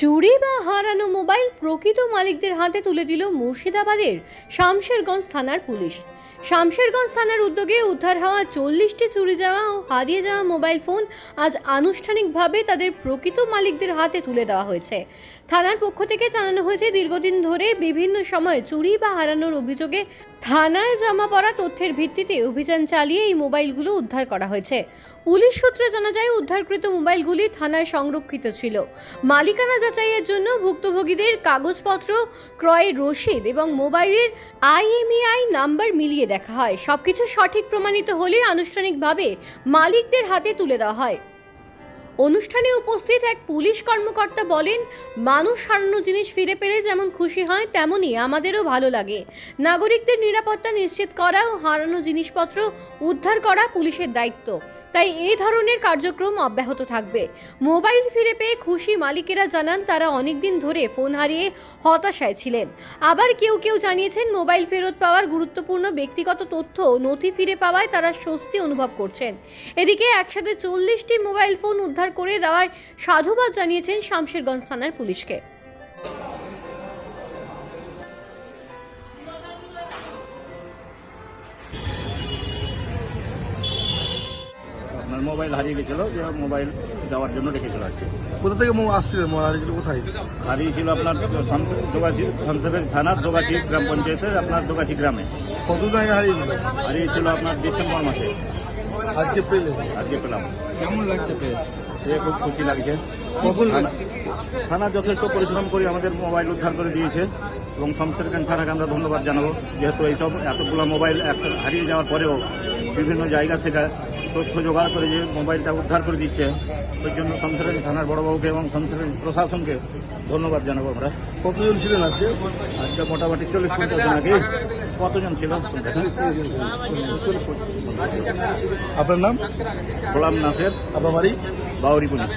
চুরি বা হারানো মোবাইল প্রকৃত মালিকদের হাতে তুলে দিল মুর্শিদাবাদের শামশেরগঞ্জ থানার পুলিশ। শামশেরগঞ্জ থানার উদ্যোগে উদ্ধার হওয়া চল্লিশটি চুরি যাওয়া ও হারিয়ে যাওয়া মোবাইল ফোন আজ আনুষ্ঠানিকভাবে তাদের প্রকৃত মালিকদের হাতে তুলে দেওয়া হয়েছে। থানার পক্ষ থেকে জানানো হয়েছে, দীর্ঘদিন ধরে বিভিন্ন সময় চুরি বা হারানোর অভিযোগে থানায় জমা পড়া তথ্যের ভিত্তিতে অভিযান চালিয়ে এই মোবাইলগুলো উদ্ধার করা হয়েছে। পুলিশ সূত্রে জানা যায়, উদ্ধারকৃত মোবাইলগুলি থানায় সংরক্ষিত ছিল। মালিকানা যাচাইয়ের জন্য ভুক্তভোগীদের কাগজপত্র ক্রয়ের রসিদ এবং মোবাইলের আইএমইআই নাম্বার মিলিয়ে দেখা হয়। সবকিছু সঠিক প্রমাণিত হলে আনুষ্ঠানিকভাবে মালিকদের হাতে তুলে দেওয়া হয়। অনুষ্ঠানে উপস্থিত এক পুলিশ কর্মকর্তা বলেন, মানুষ হারানো জিনিস ফিরে পেলে যেমন খুশি হয়, তেমনই আমাদেরও ভালো লাগে। নাগরিকদের নিরাপত্তা নিশ্চিত করা ও হারানো জিনিসপত্র উদ্ধার করা পুলিশের দায়িত্ব। তাই এই ধরনের কার্যক্রম অব্যাহত থাকবে। মোবাইল ফিরে পেয়ে খুশি মালিকেরা জানান, তারা অনেকদিন ধরে ফোন হারিয়ে হতাশায় ছিলেন। আবার কেউ কেউ জানিয়েছেন, মোবাইল ফেরত পাওয়ার গুরুত্বপূর্ণ ব্যক্তিগত তথ্য নথি ফিরে পাওয়ায় তারা স্বস্তি অনুভব করছেন। এদিকে একসাথে চল্লিশটি মোবাইল ফোন উদ্ধার করে দেওয়ার সাধুবাদ জানিয়েছেন শামশেরগঞ্জ থানার পুলিশকে। আপনার মোবাইল হারিয়ে গেছিল যে মোবাইল দেওয়ার জন্য রেখেছিল আর কি। কোথা থেকে আসছিলেন মোবাইল কোথায়? হারিয়েছিল আপনার শামস- দোগাছি গ্রাম পঞ্চায়েতের আপনার দোগাছি গ্রামে। কতদিন আগে হারিয়েছিল? হারিয়েছিল আপনার ডিসেম্বর মাসে। আজকে পেলে। আজকে পেলাম। কেমন লাগছে পেয়ে? খুব খুশি লাগছে। কখন? থানা- যথেষ্ট পরিশ্রম করে আমাদের মোবাইল উদ্ধার করে দিয়েছে এবং শামসেরগঞ্জ থানাকে আমরা ধন্যবাদ জানাব যেহেতু এইসব এতগুলো মোবাইল একসাথে হারিয়ে যাওয়ার পরেও বিভিন্ন জায়গা থেকে তথ্য জোগাড় করে যে মোবাইলটা উদ্ধার করে দিচ্ছে ওই জন্য শামসেরগঞ্জ থানার বড়বাবুকে এবং শামসেরগঞ্জ প্রশাসনকে ধন্যবাদ জানাব আমরা। কতজন ছিলেন আজকে? আজকে মোটামুটি চল্লিশ পঞ্চাশ জন নাকি? কতজন ছিল? আপনার নাম? গোলাম নাসের আপনার বাড়ি বাউরি পুলিশ।